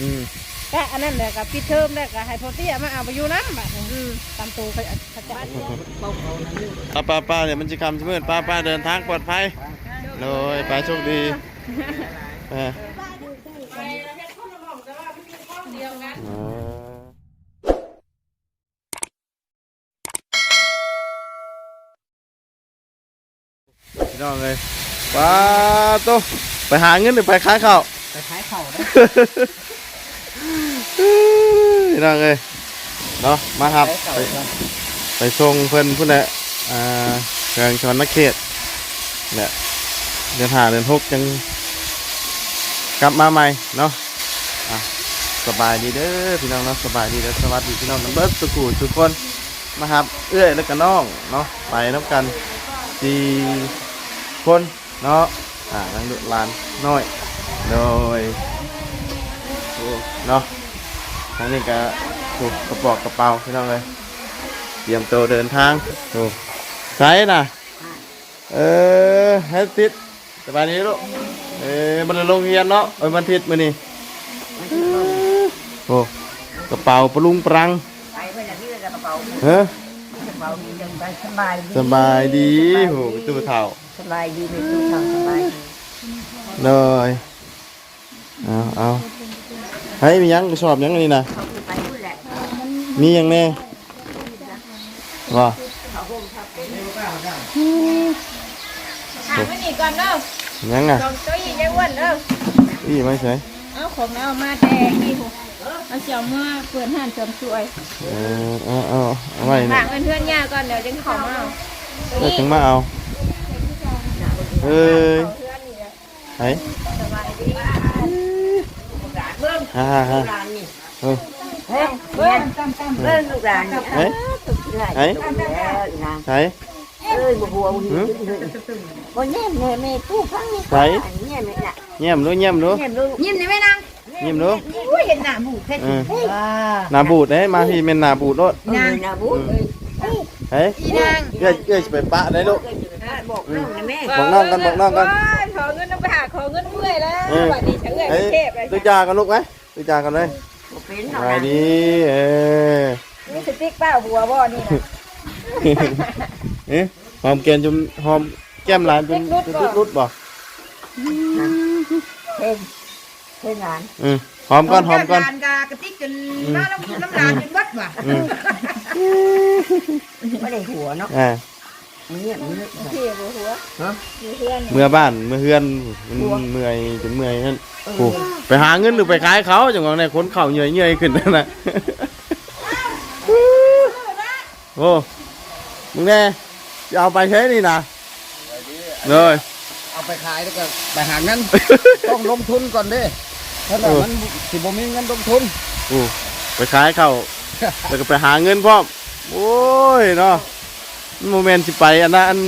อืมก็อันนั้นแหละกับปิดเทอมแล้วก็ให้พ่อเตี้ยมาเอาไปอยู่น้ำบัดนี้อืมตามตัวเขาเขาจะป้าป้าป้าเดี๋ยวมันจะคำจะมืดป้าป้าเดินทางปลอดภัยเลยไปโชคดีเอออ๋อพี่น้องเลยป้าโตไปหาเงินหรือไปขายข้าวไปขายเข่าได้ พี่น้องเลยเนาะมาครับ ไปไปส่งเพิ่นพุ่นแหละอ่าเชิงชนนักเขตเนี่ยเดือนหาเดือนหกจังกลับมาใหม่เนาะะสบายดีเด้อพี่น้องเนาะสบายดีเด้อสวัสดีพี่น้องน้ำเบิร์ดสุกูทุกคนมาครับ เอื้อยแล้วก็น้องเนาะไปน้ำกันสี่คนเนาะอ่าทั้งลูลานน้อยโดยเนาะ ทั้งนี้ก็ถูกกระบอกกระเป๋าพี่น้องเลยเตรียมตัวเดินทางโอ้ใช่น่ะ เออให้ติดสบายดีลูกเออมันลงเรียนเนาะเอ้ยมันทิศมื้อนี้โอ้กระเป๋าปรุงปรังไปเพื่อนที่จะกระเป๋าเฮ้อกระเป๋าดีจังไปสบายดีสบายดีโหตู้เฒ่าสบายดีไม่ตู้ทำสบายดีเลยเอาเอา ให้มีหยังกระสอบหยังอันนี้นะเขาคือไปพูดแหละมีหยังแน่ว่าหาไว้นี่ก่อนเด้อหยังอะจองเจ้าอียังอ้วนเด้ออีไม่ใช่เอาของแล้วเอามาแต่กี่หูเอาเสียวมาเปิดห้านเสริมสวยเออเอาเอาเอาไว้ฝานี่กเงินเพื่อนย่าก่อนเดี๋ยวจึงขอมาเอาเดี๋ยวถึงมาเอาเฮ้ยไหน สบายดีเบิ่งฮ่าฮ่าฮ่าร้านนี่เออเฮ้ยเบิ่งเบิ่งลูกร้านนี่ไหนไเงินเมื่อยแล้วเออสวัสดีเฉยเฮ้ยเทพเลยดูจากันลูกไหมดูจากันเลยบ่เป็นสเนาะบายดีเออนี่สติ๊กเป้าหัวบ่นี่นะเอ๊ะหอมแก้มจนหอมแก้มหลานจนจนรุดรุดบ่เพ่นเพ่นงานอืมหอมก่อนหอมก่อนลานกากระติกจนน้ำน้ำน้ำลานจนวัดว่ะอืมไม่ได้หัวเนาะอ่า มันเงียบมันเงียบเที่ยวหัวฮะมีเพื่อนเมื่อบ้านเมื่อเฮือนมันเมื่อยจนเมื่อยนั่นโอ้ไปหาเงินหรือไปขายเขาจังหวะไหนคนเข่าเหนื่อยเหนื่อยขึ้นนั่นนะโอ้มึงแน่จะเอาไปใช้นี่นะเลยเอาไปขายแล้วก็ไปหาเงินต้องลงทุนก่อนด้ถ้าแบบมันสิบ่มีเงินลงทุนโอ้ไปขายเขาแล้วก็ไปหาเงินพร้อมโอ้ยเนาะ โมเมนต์สิไปอันนั้นอัน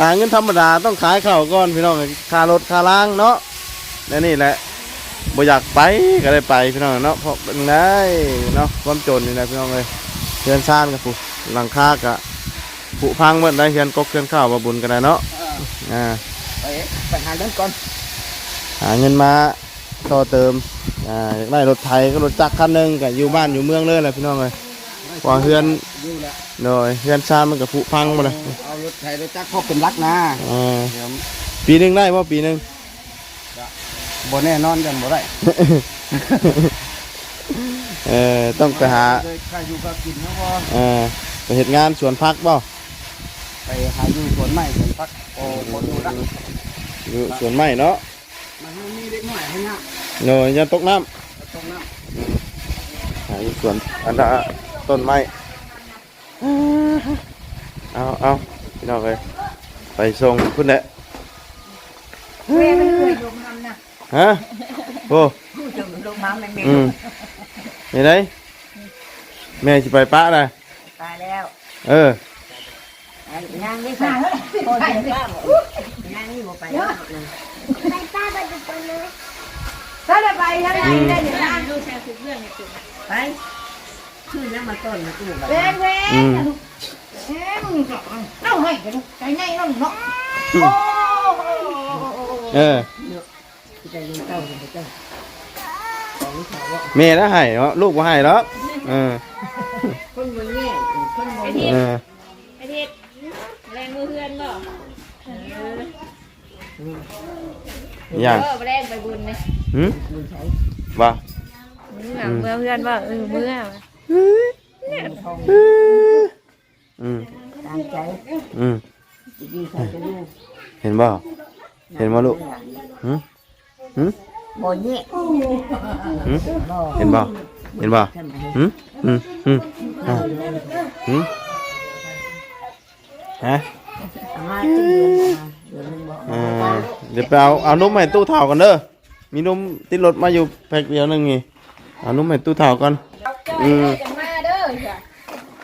หาเงินธรรมดาต้องขายเขาก่อนพี่น้องค่ารถค่าล้างเนาะและนี่แหละบ่อยากไปก็ได้ไปพี่น้องเนาะเพราะเป็นไงเนาะความจนนี่นะพี่น้องเลยเพื่อนซ่านกับผู้หลังคากะผุพังเมื่อได้เฮือนกกเฮือนข้าวมาบุญกันได้เนาะอ่าไปไปหาเงินก่อนหาเงินมาต่อเติมอ่าอยากได้รถไถก็รถจักรคันหนึงก็อยู่บ้านอยู่เมืองเลยแหละพี่น้องเลยก ว่าเฮือนอยู่แล้วโดยเฮือนชานมันก็ผุพังหมาเลยเอารถไถรถจักรพอเป็นรักนะอ่าเดี๋ยวปีหนึงได้ว่าปีหนึงบ่แน่นอนกันบ่ได้เออต้องไปหาเลยค่าอยู่ก็กินนะว่าเออไปเหตุงานสวนพักบ่ไปหาอยู่สวนไม้สวนพักโอ้บ่ดูละอยู่สวนไม้เนาะมันมีเล็กน้อยให้นะโดยอย่าตกน้ตรงนั้นำหาอยู่สวนอันละ ต้นไม้เอาเอาพี่น้องเลยไปส่งพุ่นแหละแม่มันเคยลงทำนะฮะโอ้ผู้ชมลงมาแม่แม่อืมนี่ไดแม่สิไปปะนะตายแล้ว เออนางนี่ค่ะโอ้ยป้าบอกนางนี่บ่ไปแล้วนะถ้าได้ไปถ้าได้ได้เดี๋ยวนะดูแชร์ทุกเรื่องเนี่ยจุ๊บไป ชื่อน้ำมาต้นมาตู้แบบแพงแพอืงมแพงเอ้าให้ไปดูใจง่ายน้องเนาะโอ้เออที่จะยิงเต้าถึงเจ้าของแม่แล้วให้เนาะลูกบ่ให้แล้วเออคนบ่แย่คนบ่ไอ้ทิศเออไอ้ทิศแรงมือเพื่อนบ่เอออย่างเออแรงไปบุญเลยหืมบ่เมื่อเพื่อนว่าเออเมื่อ อืมตามใจอืมดีใส่จะอยู่เห็นบ่เห็นบ่ลูกหืมหืมบ่แย่หืมบ่เห็นบ่เห็นบ่ทำไมหืมหืมหืมอ่าหืมฮะอามาจะเดือนมาเดือนนึงบ่อ่าเดี๋ยวไปเอาเอานุ่มให้ตู้เท่ากันเด้อมีนุ่มติดรถมาอยู่แพ็คเดียวหนึงนี่เอานุ่มให้ตู้เท่ากัน อืมจะมาเด้อจ้ะ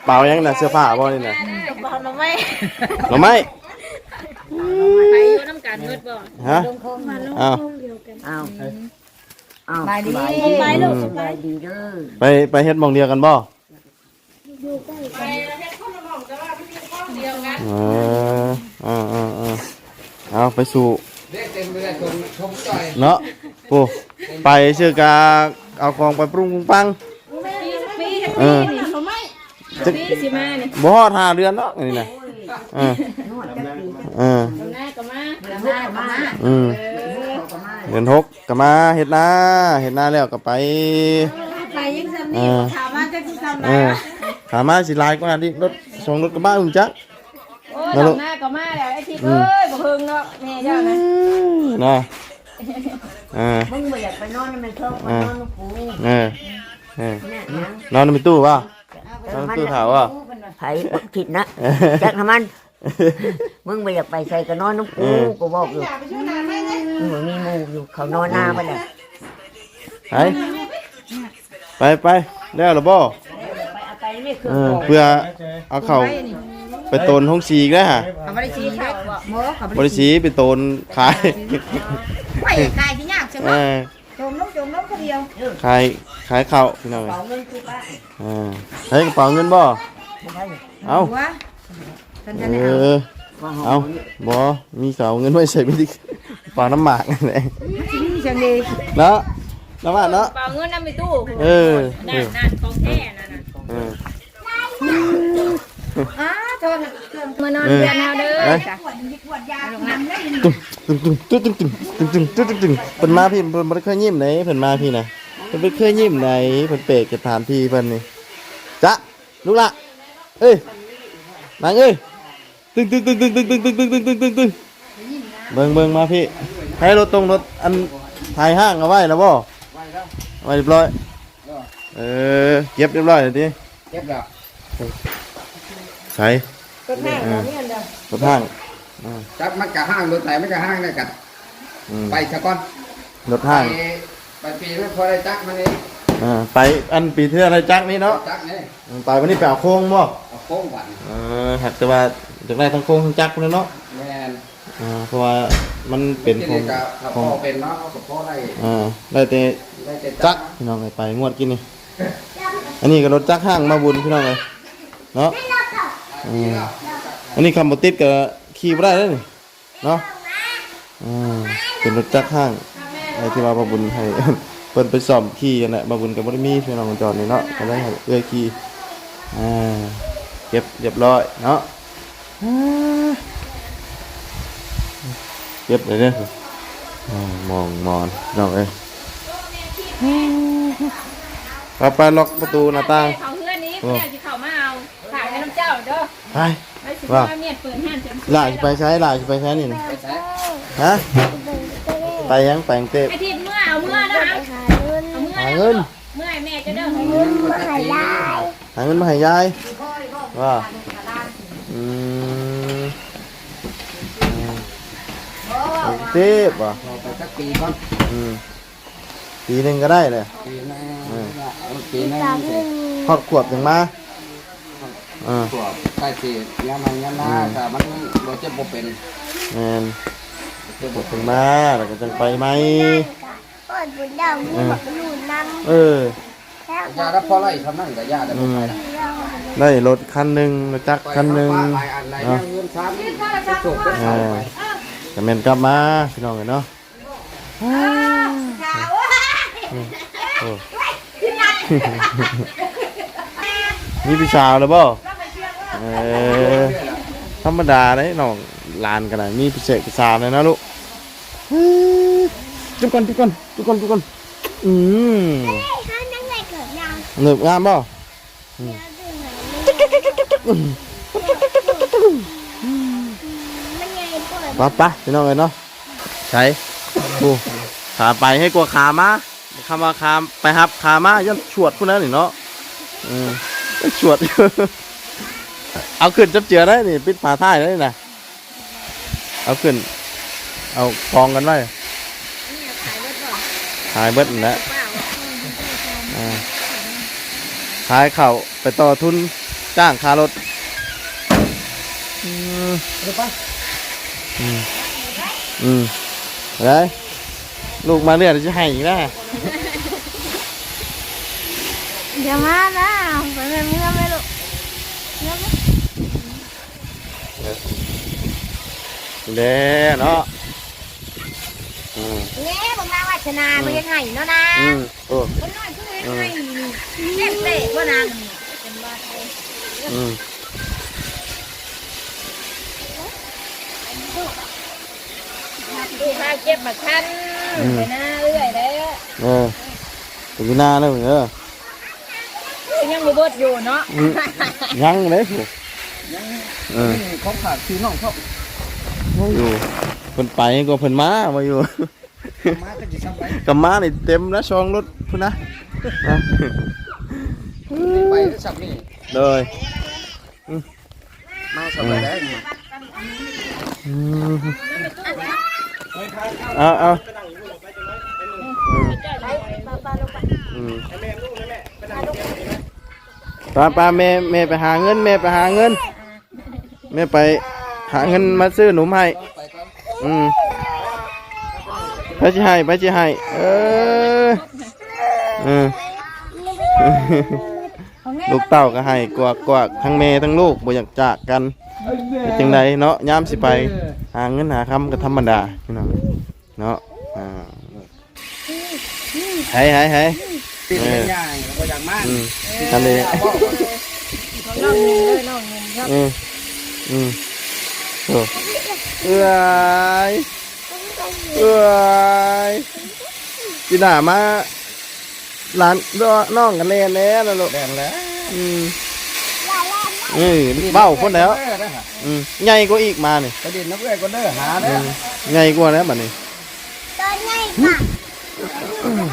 เปล่ายังน่ะเสื้อผ้าบ่นี่น่ะบ่ทำไมหน่อไม้ไปอยู่น้ำกันมืดบ่ฮะอ้าวอ้าวอ้าวไปดีไปไปลูลูกกสบายดีเด้อไปไปเฮ็ดหมองเดียวกันบ่ไปแล้วแค่คนละหม่อมแต่ว่าพี่ห้องเดียวกันเอออ่าอ่าอ่าเอาไปสู่เด็กเต็มเลยคนชมจ่อยเนาะปูไปชื่อกาเอาของไปปรุงปรุงปังปีปี เออนี่เขาไม่จะปีสิมานี่บ่ฮอดห้าเดือนเนาะนี่น่ะเออนวดจักปีเออหน้าก็มาเดือนหน้าก็มาอืมเออเขาก็มาเดือนหกก็มาเฮ็ดนาเฮ็ดนาแล้วก็ไปไปยังซ้ำเอนี่อถามว่าจะสิซ้ำไหนเออถามมาสิหลายกว่านี้รถสองรถกระบะอุ่นจักโอ้ยดอกหน้าก็มาแล้วไอ้ทิศเอ้ยบ่เฮิงเนาะแม่เจ้านะนะเออมึงบ่อยากไปนอนในเทิงไปนอนกับกูเออ เออเนี่ยนะนอนในตู้ป่ะนอนในตู้ถาวอะไผบักผิดนะจักทำมัน มึงบ่อยากไปใส่ก็นอนน้ำกูกูบอกอยู่มึงบ่มีหมู่อยู่เขานอนหน้าไปเลยไปไปไปได้หรอบ่ไปเอาไปนี่คือเออเพื่อเอาเข่าไปโตนห้องสีอีกนะฮะเขาไม่ได้ชี้เขาบ่หมอเขาบริสีไปโตนขายไม่กายที่ยากใช่ไหมเออจมน้ำจมน้ำคน เดียวขายขายข้าวพี่น้องเป๋าเงินคือป้าเออใช้กระเป๋าเงินบ่ไม่ใช่เอาหัวฉันจะเอได้เอาอว่าหเอาบ่มีเสาเงินไว้ใส่ไม่ได้กระเป๋าน้ำหมากนั่นแหละฉันดีเนาะน้ำหมากเนาะเปล่าเงินน้ำไปตู้เออเอนั่นอนั่นของแท้นั่นน่ะเออ อ้าโทษมานอนเดือนเอาเด้อจ้ะตึ้งตึ้งตึ้งตึ้งตึ้งตึ้งตึ้งตึ้งตึ้งตึ้งเพิ่นมาพี่เพิ่นบ่ได้เคยยิ้มไหนเพิ่นมาพี่นะเพิ่นบ่เคยยิ้มไหนเพิ่นเปรกสถานที่เพิ่นนี่จ๊ะลูกละเอ้ยนางเอ้ยตึ้งตึ้งตึ้งตึ้งตึ้งตึ้งตึ้งตึ้งตึ้งตึ้งตึ้งเบิ่งเบิ่งมาพี่ให้รถตรงรถอันถ่ายห้างเอาไว้แล้วบ่ไว้แล้วไว้เรียบร้อยเออเก็บเรียบร้อยแล้วติเก็บแล้ว ใส่ก็แท้บ่มีอันเดียวรถห้างจับมันกะห้างรถไถมันกะห้างเนี่ยกัดอืมไปซะก่อนรถห้างไปไปปีนั้นพอได้จักมันนี่อ่าไปอันปีเทื่ออะไรจักนี่เนาะจักนี่ไปวันนี้ไปเอาโค้งบ่เอาโค้งหวันเออหักแต่ว่าจากได้ทั้งโค้งทั้งจักรเลยเนาะแม่นอ่าเพราะว่ามันเป็นที่โค้นี่งก็ถ้าโค้พ่องเป็นเนาะเขาก็พ่อได้อ่าได้แต่ได้แต่จัจักกรพี่น้องเลยไปงวดกินนี่อันนี้ก็รถจักรห้างมาบุญพี่น้องเลยเนาะ อืมอันนี้คำบติดก็ขี่บ่ได้เลยนี่เนาะอ่าเป็นรถจักรห้างไอ้ที่ว่ามาบุญให้เพิ่นไปซ่อมขี่กันแหละมาบุญกับบ่ได้มีพี่น้องจอดนี่เนาะก็ได้ให้เอื้อยขี่อ่าเก็บเรียบร้อยเนาะอ่าเก็บเลยเนี่ยอ่ามองมอนน้องเอ้ยไปไปล็อกประตูหน้าต่าง เขาเพื่อนนี้เพื่อน ไปว่าลายไปใช้ลายไปใช้นี่นะฮะไปยังแปงเตะเมื่อเอาเมื่อนะคะหาเงินเมื่อแม่จะเดินหาเงินมาหายายหาเงินมาหายายว่าอืมเต็บอะอืปีหนึ่งก็ได้เลยปีหนึ่งปีหนึ่งขอขวบถึงมา อ่าตัวใกล้สิยามมันยามหน้าถ้ามันบ่เจ็บบ่เป็นแมนเจ็บบ่ถึงมาแล้วก็จังไปไหม เปิดบุญดาวมีแบบหนุนน้ำเออแค่ยารับพอไล่ทำนั่นก็ยาได้บ่ไปนะได้รถคันหนึ่งรถจักรคันหนึ่ง ไปอันใดเนี่ยเงินซ้ำจะจบเป็นเอเอาอไป จะเมนกลับมาพี่น้องกันเนาะโอ้ มีพี่สาวแล้วบ่ เออธรรมดาเลยน้องหลานกันนะมีพิเศษพิสาวเลยนะลูกเฮ้ยจุกก่อนจุกก่อนจุกก่อนจุกก่อนอืมถ้านั่งในเกิดยังหนึบงามบ่เดี๋ยวดึงหน่อยมันใหญ่เปิดไปไปพี่น้องเลยเนาะใช้ปูขาไปให้กลัวขามาคำว่าขาไปครับขามายันฉวดพุ่นนั้นนี่เนาะอืมฉวด เอาขึ้นจับเจือได้นี่ปิดฝาท้ายได้นี่นะเอาขึ้น เอากองกันไว้ขายเบิดนั่นและอ่าขายเข่าไปต่อทุนจ้างคารถอืมเดี๋ยวไปอืมอืมอะไรลูกมาเรื่อยจะให้อีกนะเดี๋ยวมานะไปเมื่อ เมื่อไม่รู้เด้เนาะอืมเน่บอกนางวัฒนาไปยังไงเนาะนะอืมโอ้คนน้อยคือยังไงเล่นเตะว่านางอืมดูข้าวเก็บมาคันไปหน้าเรื่อยแล้วเออไปกินหน้าเลยเออยังบ่เบิดอยู่เนาะอืมยังเลยผู้เออนี่เขาขาดพี่น้องเขา อยู่เพิ่นไปก็เพิ่นมามาอยู่มาก็จะทำไปกับมานี่เต็มนะช่องรถพุ่นนะนะไปสับนี่เลยมาสับไปได้นี่อืมเอาเอาอืมป้าป้าแม่แม่ไปหาเงินแม่ไปหาเงินแม่ไป หาเงินมาซื้อหนุ่มให้ อืมไปจิให้ไปจิให้ เออเออ ลูกเต้าก็ให้กวากกวากทั้งแม่ทั้งลูกบ่อยากจากกันเป็นจังไดเนาะยามสิไป หาเงินหาคำก็ธรรมดาพี่น้องเนาะอ่าให้ให้ให้ติดเป็นย่างก็อย่างมากอืมทะเลน้องนิ่มเลย น้องนิ่มครับ อืมอืม โอ้เอ้ยเอ้ยจีน่ามาหลานน้องกันเล่นแล้วนะลูกแดงแล้วอืมอืมเบ้าคนแล้วอืมใหญ่กว่าอีกมานี่ไปดินนักเอ้ยก็เด้อหาอืเด้อมใหญ่กว่าแล้วบัดนี้ตอนใหญ่ค่ะ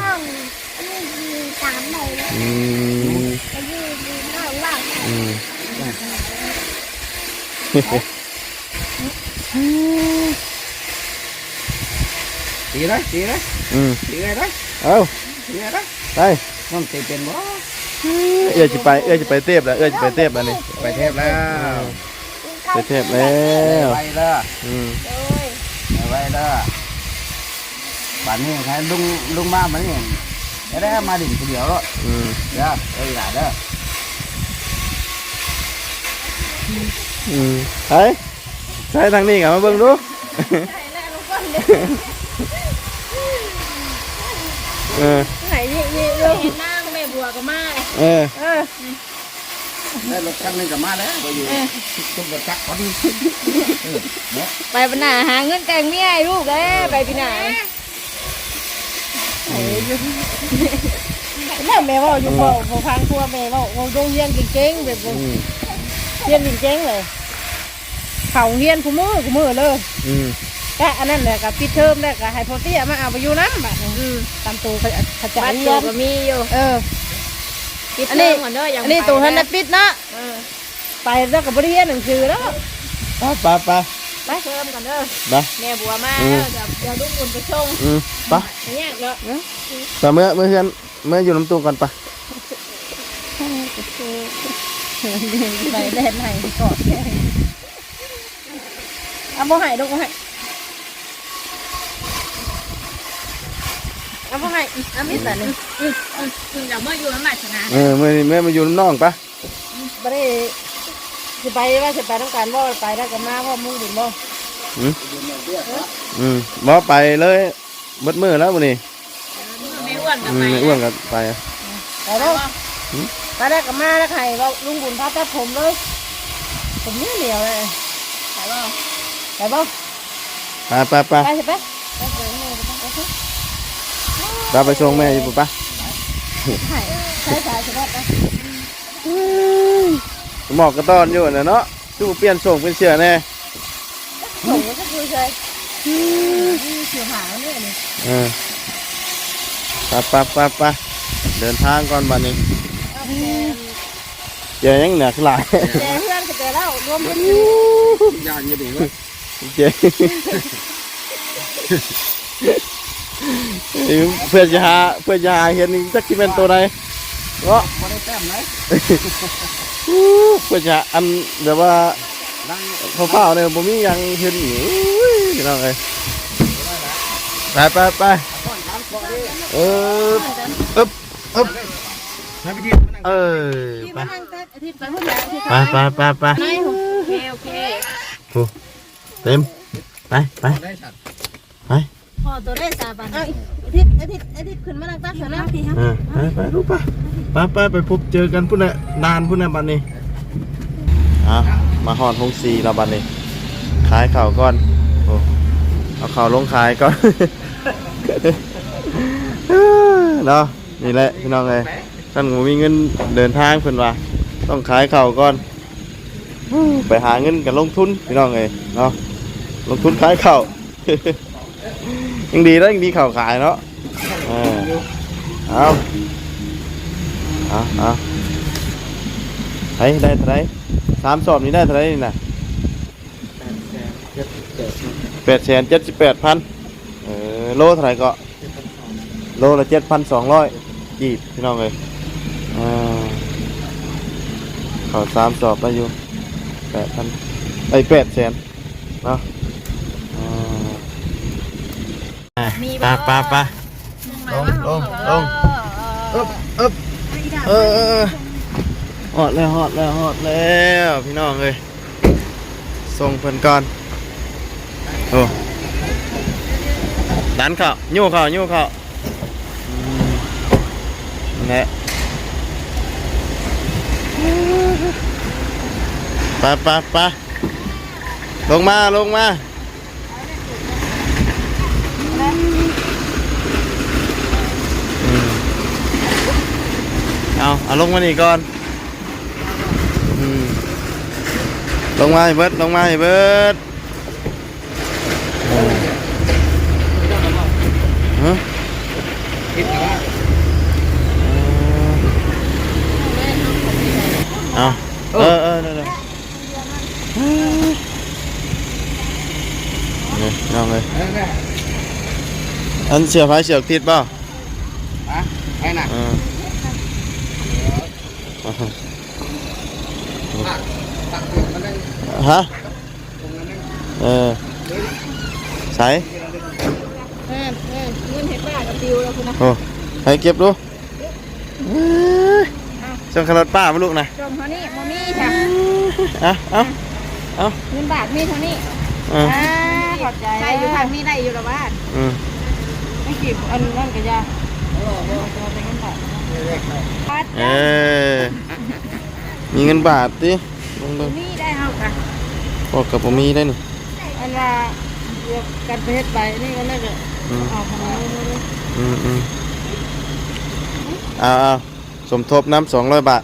ห้องนี่ดีสามใบเลยอืมไปยืนดูน้องว่างอืม ตีเลยตีเลยอืมตีเลยนะเอาตีเลยนะไปน้องตีเป็นบ่เอื้อจะไปเอื้อจะไปเทพแล้วเอื้อจะไปเทพแล้วนี่ไปเทพแล้วไปเทพแล้วไปเด้ออืมไปเด้อบ้านนี้ใครลุงลุงมาบ้านนี้ได้มาดิ่งคนเดียวแล้วอืมเด้อเอ้ยหลานเด้ออืมไป ใช้ทางนี้กับมาเบิ่งดูเออไหนนี่นี่เรื่องเห็นนางแม่บัวก็มาเออเออได้รถคันหนึงก็มาแล้วก็อยู่ตุ้มรถจักรคนไปปนาหาเงินแต่งเมียให้ลูกเด้ไปพี่นาแล้วแม่เว่าอยู่บ่บ่ฟังทั่วแม่เว่าโรงเรียนเก่งๆแบบอืมเรียนเก่งๆเลย เขาเรียนกูมือกูมือเลยอืมก็อันนั้นแหละกับปิดเทอมแล้วก็ให้พ่อเตี้ยมาเอาไปอยู่น้ำบัดนี้ตามตัวเขาเขาจะเรียนก็มีอยู่เออ ปิดอันเทนี้ อมก่อนเด้อยังอันนี้ตัวท่านได้ปิดเนาะไปแล้วก็บริเรียนหนังสือแล้วไปไปไปไปเทอมก่อนเด้อไป แม่บัวมาอืม เด้อเดี๋ยวเดี๋ยวลุงบุญไปส่งอืมไปไม่ยากเนาะไปเมื่อเมื่อเฮือนเมื่ออยู่น้ำตู้ก่อนไปไปแดนไหนก่อน เอาบ่ให้ลูกบ่ให้เอาบ่ให้เอามิดแต่นี่คุณอยากมาอยู่น้ำหนักชนะเออเมื่อเมื่อมาอยู่น้ำนองปะบ่ได้สิไปว่าสิไปต้องการบ่ไปได้กันมาพ่อมุ่งดินบ่อืมอืมบ่ไปเลยเบิดมือแล้ววันนี้ม่อ้วนกับไปไม่อ้วนกันไปไปแล้วตอนแรกก็มาแล้วใครว่าลุงบุญพาตัดผมเลยผมนี่เหนียวเลยไปบ่ ไปบ้างไปไปไปไปสิไปเราไปส่งแม่อยู่ปุ๊บปะใช่ใช่ใช่ใช่ไปหมอกกระต้อนอยู่น่ะเนาะตู้เปลี่ยนส่งเป็นเสือแน่ส่งก็คือใช่เสียวหาเนี่ยนี่เออไปไปไปไปเดินทางก่อนบัดนี้เจอยังเหนือขึ้นหลายเจเพื่อนก็เจอแล้วรวมกันย่างอยู่ดีเว้ย เจเพื่อนจะหาเพื่อนจะหาเห็นนี่จักที่เป็นตัวใดเนาะบ่ได้แต้มไหนเพื่อนจะหาอันแบบว่าดังเผาๆเนี่ยผมมีหยังเห็นอยู่พี่น้องเอ้ยไปไปไปก้อนถามก่อนดิเอออึ๊บอึ๊บให้ไปกินมานั่งเออที่ไปมานั่งตัดอาทิตย์ไปพุ่นแล้วที่ไปไปไปไปโอเคโอเค เต็ม ไปไปได้สัตว์ไปพอตัวได้สาบันอาทิตย์อาทิตย์อาทิตย์ขึ้นมานั่งตัดเถอะนะพี่ฮะเออไปไปลูกไปไปไปไปพบเจอกันพุ่นน่ะนานพุ่นน่ะบัดนี้อะมาหอดหงสีเราบัดนี้ขายข่าวก่อนโอ้เอาข่าวลงขายก่อน เนาะนี่แหละพี่น้องเอ้ยท่านผมมีเงินเดินทางเพิ่นว่าต้องขายข่าวก่อน ไปหาเงินกันลงทุนพี่น้องเอ้ยเนาะ ลงทุนขายข่าว ยังดีแล้วยังดีข่าวขายเนาะเออเอาเอาเอาไห้ได้เท่าไรสามสอบนี้ได้เท่าไรนี่นะแปดแสนเจ็ดสิบแปดพันเออโลเท่าไรก็โลละเจ็ดพันสองร้อยกีบพี่น้องเลยอ่าเขาสามสอบได้อยู่แปดพันไอแปดแสนเนาะ อ่ามีไปไปไปลงลงลงอึบอึบเออเออเออฮอดแล้วฮอดแล้วฮอดแล้วพี่น้องเลยส่งเพิ่นก่อนโอ้ดันเข้ายู่เข้ายู่เข้าอืมนั่นแหละไปไปไปลงมาลงมา เอาเอาลงมานี่ก่อนอืมลงมาให้เบิดลงมาให้เบิดเออฮะคิดแต่ว่าเอาเออเออเดี๋ยวเดี๋ยวนี่น้องเลยเออแม่อันเสียบไฟเสียบติดเปล่าฮะให้น่ะ เออ ตักตักเกิดมันได้ ฮะตรงนั้นได้เออใส่เออเออเงินเห็ดบ้ากับติวแล้วคุณนะโอ้ไปเก็บดูเอ้ยส่งขนมป้ามาลูกนะจมเท่านี้โมมี่ค่ะเอาเอาเงินบาทมีเท่านี้เอออ่าขอบใจได้อยู่ทางนี้ได้อยู่ละบ้านอืมไม่กี่อันนั่นก็ยาเออมีเงินบาทดิ ลงดูนี่ได้เอาค่ะบอกกับผมมีได้นี่อันว่าเรียกกันไปเฮ็ดไปนี่ก็เลยก็อืมเอาของเราเลยอืมอืมเอาเอาสมทบน้ำสองร้อยบาท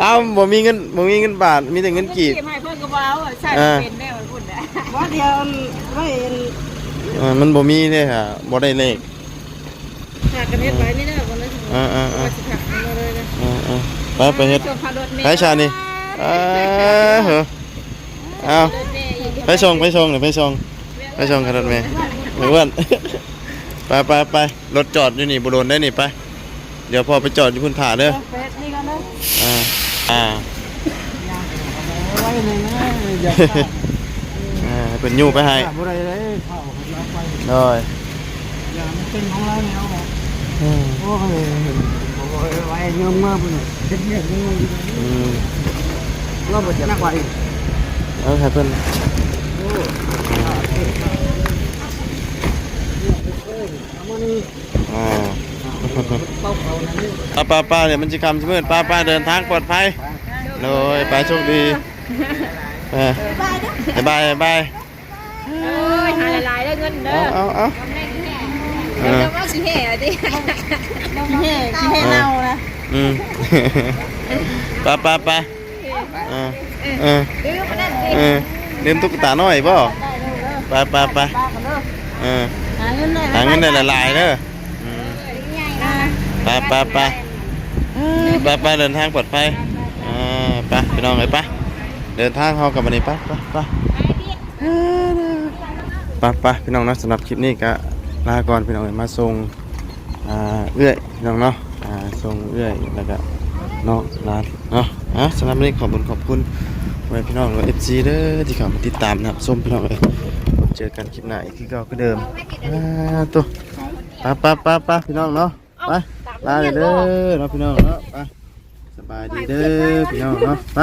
เอาบ่มีเงินบ่มีเงินบาท มีแต่เงินกีบเก็บให้เพื่อนกระเป๋าอะใช่เป็นแม่มันพูดได้ว่าเดียวไม่เออมันบ่มีเด้ค่ะบ่ได้เลขหากันเฮ็ดไปนี่ได้คนละเออเออเออว่าสิหั ไปไปเฮ็ดชมพารถเมย์ไปชานี่เออเหรอเอารถเมย์อีกไปส่งไปส่งเดี๋ยวไปส่งไปส่งกันรถเมย์ไม่อ้วนไปไปไปรถจอดอยู่นี่บุโดนได้นี่ไป เดี๋ยวพอไปจอดอยู่พุ่นถ่าเด้อเฟซนี่ก็นะอ่าอ่าไว้เลยนะอย่าอ่าเป็นยูไปให้ขาดอะไรเลย เข้เอาไปโดยอย่ามันเป็นของเราเนี่ยเอาอออืมโอ้ยบอกว่าไว้เงื่อมื่อปุ่นเฮ็ดเงี้ยเงี้ยอืมเราบ่จะนักกว่าอีกเอาใครเพิ่นเอามานี่อ่าเป้าเขานั่นนี่ป้าป้าป้าเนี่ยมันจะคำจะมืดป้าป้าเดินทางปลอดภัยเลยไปโชคดีเออบายบายบายเอ้ยหาหลายๆได้เงินเด้เอาอเอาเอา เอเดี๋ยวอจะว่าสิแห่ดิแห่แห่เน่านะอืมไป้าป้าป้าเออเออดื้อมานั่นสิเออเล่นตุ๊กตาน้อยป่ะไปไปไปเออหาเงินได้หาเงินได้หลายๆเด้ออืมไปไปไปไปไปเดินทางปลอดภัยอ่าไปพี่น้องเลยไปเดินทางเขากลับมานี่ไปไปไปไปไปพี่น้องเนาะสำหรับคลิปนี้ก็ ลาก่อนพี่น้องเอ้ยมาส่งอ่าเอื้อยพี่น้องเนาะส่งเอื้อยแล้วก็น้องร้านเนาะอะสำหรับวันนี้ขอบคุณขอบคุณไว้พี่น้องเอฟซีเด้อที่เข้ามาติดตามนะครับส้มพี่น้องเอ้ยเจอกันคลิปหน้าอีกที่เก่าก็เดิมอ่าตัวปไปไปไปพี่น้องเนาะไปลาเลยเด้อเนาะพี่น้องเนาะไปสบายดีเด้อพี่น้องเนาะไป